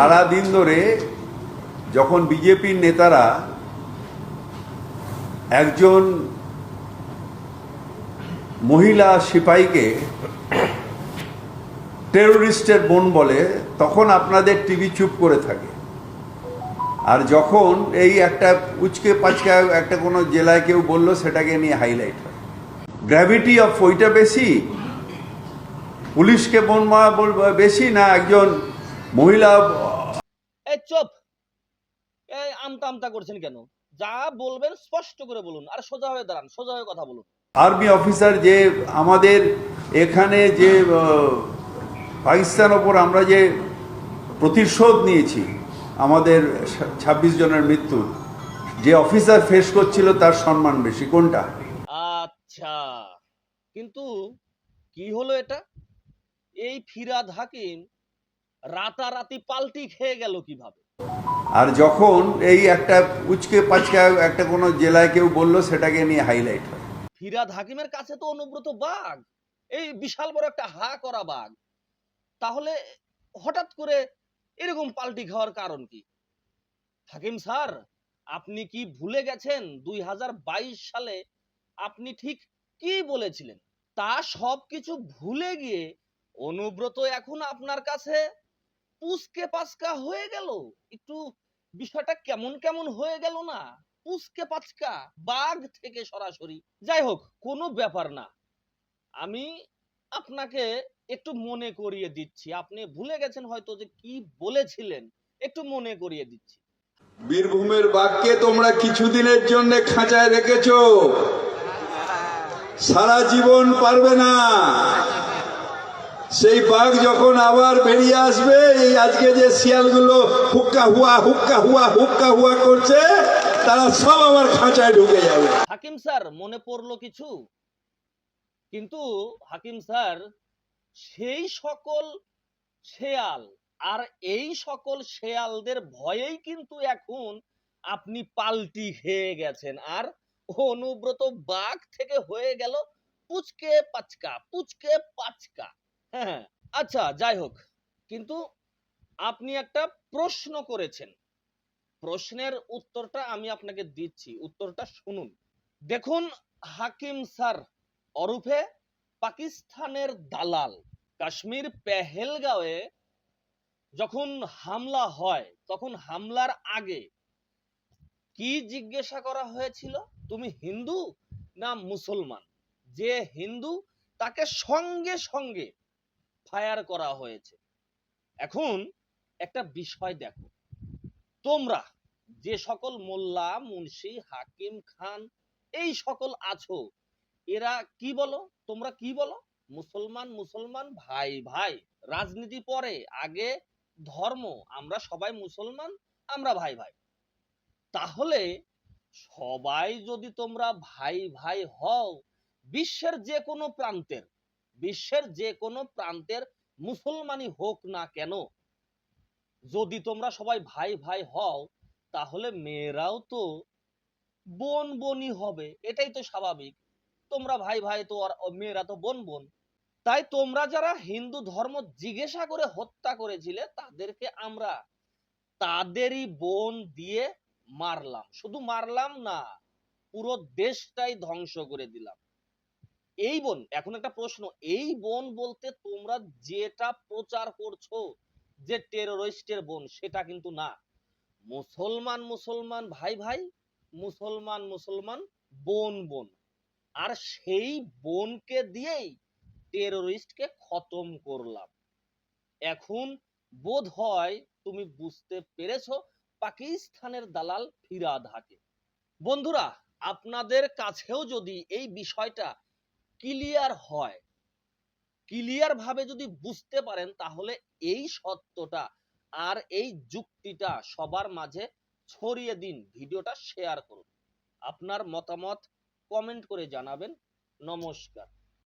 সারা দিন ধরে যখন বিজেপির নেতারা একজন মহিলা সিপাহীকে টেরোরিস্টের বোন বলে, তখন আপনাদের টিভি চুপ করে থাকে। আর যখন এই একটা উচকে পাচকা একটা কোনো জেলায় কেউ বলল, সেটাকে নিয়ে হাইলাইট হয়। গ্র্যাভিটি অফ ওইটা বেশি? পুলিশকে বোন মারা বেশি না একজন মহিলা চুপ এই আমতা আমতা করছেন কেন? যা বলবেন স্পষ্ট করে বলুন আর সোজা হয়ে দাঁড়ান সোজা হয়ে কথা বলুন। আর্মি অফিসার যে আমাদের এখানে যে পাকিস্তান ওপর আমরা যে প্রতিশোধ নিয়েছি আমাদের ছাব্বিশ জনের মৃত্যু যে অফিসার ফেস করছিল তার সম্মান বেশি কোনটা? আচ্ছা কিন্তু কি হলো এটা? এই ফিরাদ হাকিম রাতারাতি পাল্টি খেয়ে গেল কীভাবে? আর যখন এই একটা উচকে পাচকা একটা কোনো জেলায় কেউ বলল সেটাকে নিয়ে হাইলাইট হয়। ফিরাদ হাকিমের কাছে তো অনুব্রত বাঘ। এই বিশাল বড় একটা হা করা বাঘ। তাহলে হঠাৎ করে এরকম পাল্টি খাওয়ার কারণ কি? হাকিম স্যার আপনি কি ভুলে গেছেন দুই হাজার বাইশ সালে আপনি ঠিক কি বলেছিলেন? তা সব কিছু ভুলে গিয়ে অনুব্রত এখন আপনার কাছে পুসকে পাচকা হয়ে গেল। একটু বিষয়টা কেমন কেমন হয়ে গেল না? পুসকে পাচকা, বাঘ থেকে সরাসরি। যাই হোক, কোনো ব্যাপার না। আমি আপনাকে একটু মনে করিয়ে দিচ্ছি। আপনি ভুলে গেছেন হয়তো যে কি বলেছিলেন। একটু মনে করিয়ে দিচ্ছি। বীরভূমের বাঘকে তোমরা কিছুদিনের জন্য খাঁচায় রেখেছো। সারা জীবন পারবে না। সেই বাঘ যখন আবার বেরিয়ে আসবে, এই আজকে যে শিয়ালগুলো হুক্কা হুয়া হুক্কা হুয়া হুক্কা হুয়া করছে, তারা সব আবার খাঁচায় ঢুকে যাবে। হাকিম স্যার, মনে পড়ল কিছু? কিন্তু হাকিম স্যার, সেই সকল শেয়াল আর এই সকল শেয়ালদের ভয়েই কিন্তু এখন আপনি পাল্টি খেয়ে গেছেন। আর অনুব্রত বাঘ থেকে হয়ে গেল পুচকে পাচকা পুচকে পাচকা। হ্যাঁ আচ্ছা যাই হোক। কিন্তু আপনি একটা প্রশ্ন করেছেন। প্রশ্নের উত্তরটা আমি আপনাকে দিচ্ছি। উত্তরটা শুনুন। দেখুন, হাকিম স্যার অরূপে পাকিস্তানের দালাল কাশ্মীর পেহেলগাঁওয়ে যখন হামলা হয়, তখন হামলার আগে কি জিজ্ঞাসা করা হয়েছিল? তুমি হিন্দু না মুসলমান? যে হিন্দু তাকে সঙ্গে সঙ্গে ফায়ার করা হয়েছে। এখন একটা বিষয় দেখো। তোমরা যে সকল মোল্লা, মুন্সি, হাকিম খান, এই সকল আছো, এরা কি বলো? তোমরা কি বলো? মুসলমান মুসলমান, ভাই ভাই, রাজনীতি পরে, আগে ধর্ম, আমরা সবাই মুসলমান, আমরা ভাই ভাই। তাহলে সবাই যদি তোমরা ভাই ভাই হও, বিশ্বের যে কোনো প্রান্তের বিশ্বের যে কোনো প্রান্তের মুসলমানই হোক না কেন, যদি তোমরা সবাই ভাই ভাই হও, তাহলে মেয়েরাও তো বোন বোনই হবে, এটাই তো স্বাভাবিক। তোমরা ভাই ভাই তো আর মেয়েরা তো বোন বোন। তাই তোমরা যারা হিন্দু ধর্ম জিজ্ঞাসা করে হত্যা করেছিলে, তাদেরকে আমরা তাদেরই বোন দিয়ে মারলাম। শুধু মারলাম না, পুরো দেশটাই ধ্বংস করে দিলাম। এই বোন, এখন একটা প্রশ্ন, এই বোন বলতে তোমরা যেটা প্রচার করছ যে টেরোরিস্টের বোন, সেটা কিন্তু না। মুসলমান মুসলমান, ভাই ভাই, মুসলমান মুসলমান, বোন বোন। আর সেই বোনকে দিয়েই টেরোরিস্টকে খতম করলাম। এখন বোধ হয় তুমি বুঝতে পেরেছ, পাকিস্তানের দালাল ফিরাদ হাকে। বন্ধুরা, আপনাদের কাছেও যদি এই বিষয়টা ক্লিয়ার হয়। ক্লিয়ার ভাবে যদি বুঝতে পারেন, তাহলে এই সত্যটা আর এই যুক্তিটা সবার মাঝে ছড়িয়ে দিন, ভিডিওটা শেয়ার করুন। আপনার মতামত কমেন্ট করে জানাবেন। নমস্কার।